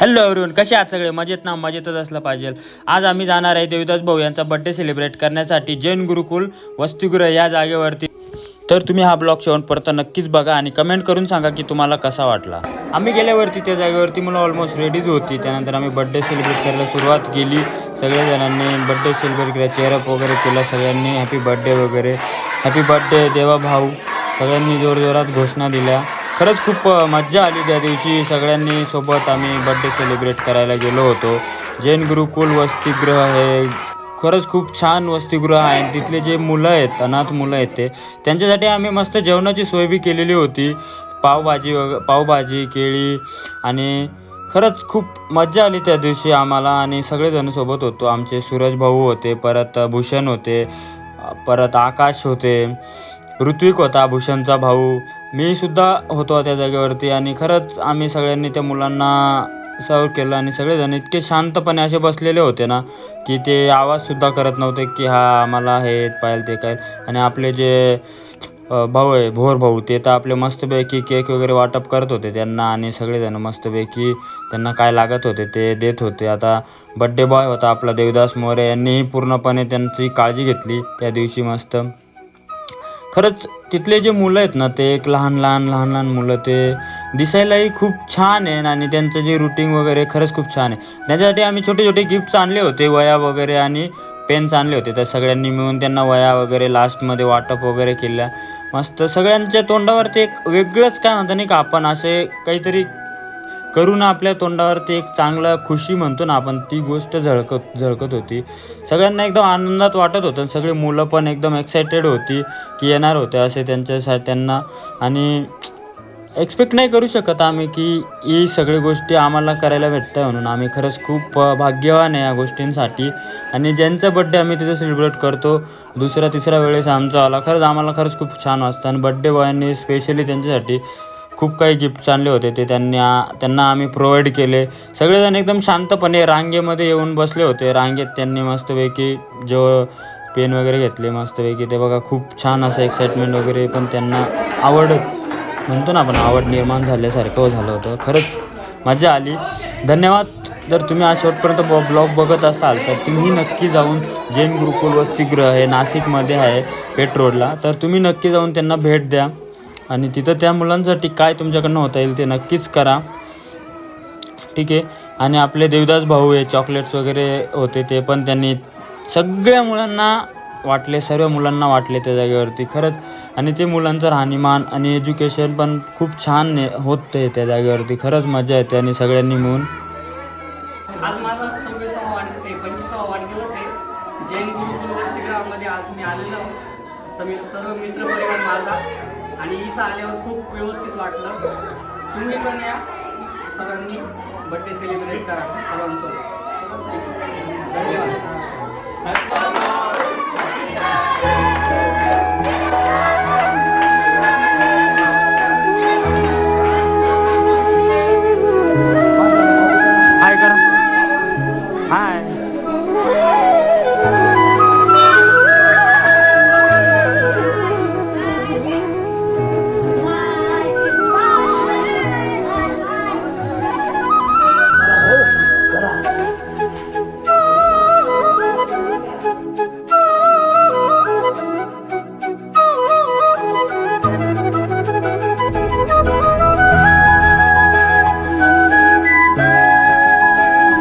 Hello everyone कसे आहात सगळे? मजेत ना? मजेतच असलं पाहिजे. आज आम्ही जाणार आहे देविदास भाऊ यांचा बर्थडे सेलिब्रेट करण्यासाठी जैन गुरुकुल वसतिगृह या जागेवरती. तर तुम्ही हा ब्लॉग शेवटपर्यंत नक्कीच बघा आणि कमेंट करून सांगा की तुम्हाला कसा वाटला. आम्ही गेल्यावरती त्या जागेवरती मुलं ऑलमोस्ट रेडीच होती. त्यानंतर आम्ही बर्थडे सेलिब्रेट करायला सुरुवात केली. सगळ्या जणांनी बर्थडे सेलिब्रेट केला चेअरअप वगैरे केला सगळ्यांनी हॅपी बर्थडे वगैरे. हॅपी बर्थडे देवा भाऊ. सगळ्यांनी जोरजोरात घोषणा दिल्या. खरंच खूप मज्जा आली त्या दिवशी. सगळ्यांनी सोबत आम्ही बड्डे सेलिब्रेट करायला गेलो होतो. जैन गुरुकुल वसतिगृह हे खरंच खूप छान वसतिगृह आहे. तिथले जे मुलं आहेत अनाथ मुलं आहेत ते त्यांच्यासाठी आम्ही मस्त जेवणाची सोय बी केलेली होती. पावभाजी वग पावभाजी केळी आणि खरंच खूप मज्जा आली त्या दिवशी आम्हाला. आणि सगळेजण सोबत होतो. आमचे सूरज भाऊ होते परत भूषण होते परत आकाश होते ऋत्विक होता भूषणचा भाऊ मी सुद्धा होतो त्या जागेवरती आणि खरंच आम्ही सगळ्यांनी त्या मुलांना सर्व केलं आणि सगळेजण इतके शांतपणे असे बसलेले होते ना की ते आवाजसुद्धा करत नव्हते की हा आम्हाला हे पाहिजे ते काय. आणि आपले जे भाऊ आहे भोर भाऊ ते तर आपले मस्तपैकी केक वगैरे वाटप करत होते त्यांना आणि सगळेजण मस्तपैकी त्यांना काय लागत होते ते देत होते. आता बड्डे बॉय होता आपला देवदास मोरे यांनीही पूर्णपणे त्यांची काळजी घेतली त्या दिवशी मस्त. खरंच तिथले जे मुलं आहेत ना ते एक लहान लहान लहान लहान मुलं ते दिसायलाही खूप छान आहे आणि त्यांचं जे रुटीन वगैरे खरंच खूप छान आहे. त्याच्यासाठी आम्ही छोटे छोटे गिफ्ट्स आणले होते वया वगैरे आणि पेन्स आणले होते. त्या सगळ्यांनी मिळून त्यांना वया वगैरे लास्टमध्ये वाटप वगैरे केल्या मस्त सगळ्यांच्या तोंडावरती एक वेगळंच काय म्हणतो नाही का आपण असे काहीतरी करून आपल्या आपल्या तोंडावरती एक चांगला खुशी म्हणतो ना आपण ती गोष्ट झळकत झळकत होती. सगळ्यांना एकदम आनंदात वाटत होतं आणि सगळी मुलं पण एकदम एक्सायटेड होती की येणार होते असे त्यांच्यासाठी त्यांना. आणि एक्सपेक्ट नाही करू शकत आम्ही की ही सगळी गोष्टी आम्हाला करायला भेटत आहे म्हणून. आम्ही खरंच खूप भाग्यवान आहे या गोष्टींसाठी. आणि ज्यांचा बड्डे आम्ही तिथं सेलिब्रेट करतो दुसरा तिसरा वेळेस आमचा आला. खरंच आम्हाला खरंच खूप छान वाटतं. आणि बड्डे बॉयांनी स्पेशली त्यांच्यासाठी खूप काही गिफ्ट्स आणले होते. ते त्यांनी त्यांना आम्ही प्रोव्हाइड केले. सगळेजण एकदम शांतपणे रांगेमध्ये येऊन बसले होते. रांगेत त्यांनी मस्तपैकी जो पेन वगैरे घेतले मस्तपैकी ते बघा खूप छान असं एक्साइटमेंट वगैरे पण त्यांना आवड म्हणतो ना आपण आवड निर्माण झाल्यासारखं झालं होतं. खरंच मजा आली. धन्यवाद. जर तुम्ही आज शेवटपर्यंत ब ब्लॉग बघत असाल तर तुम्ही नक्की जाऊन जैन गुरुकुल वसतिगृह हे नाशिकमध्ये आहे पेट रोडला. तर तुम्ही नक्की जाऊन त्यांना भेट द्या. आणि तिथं त्या मुलांसाठी काय तुमच्याकडनं होता येईल ते नक्कीच करा. ठीक आहे. आणि आपले देवदास भाऊ आहे चॉकलेट्स वगैरे होते ते पण त्यांनी सगळ्या मुलांना वाटले सर्व मुलांना वाटले त्या जागेवरती खरंच. आणि ते मुलांचं राहणीमान आणि एज्युकेशन पण खूप छान होत आहे त्या जागेवरती. खरंच मजा येते आणि सगळ्यांनी मिळून. आज माझा सव्वीसावा पंचवीसावा वाढदिवस आहे. जैन गुरुकुल वसतिगृहामध्ये आज मी आलेलो समी सर्व मित्र परिवार माझा. आणि इथं आल्यावर खूप व्यवस्थित वाटलं. तुम्ही पण या. सरांनी बड्डे सेलिब्रेट करा सर्वांसोबत. धन्यवाद. Hi.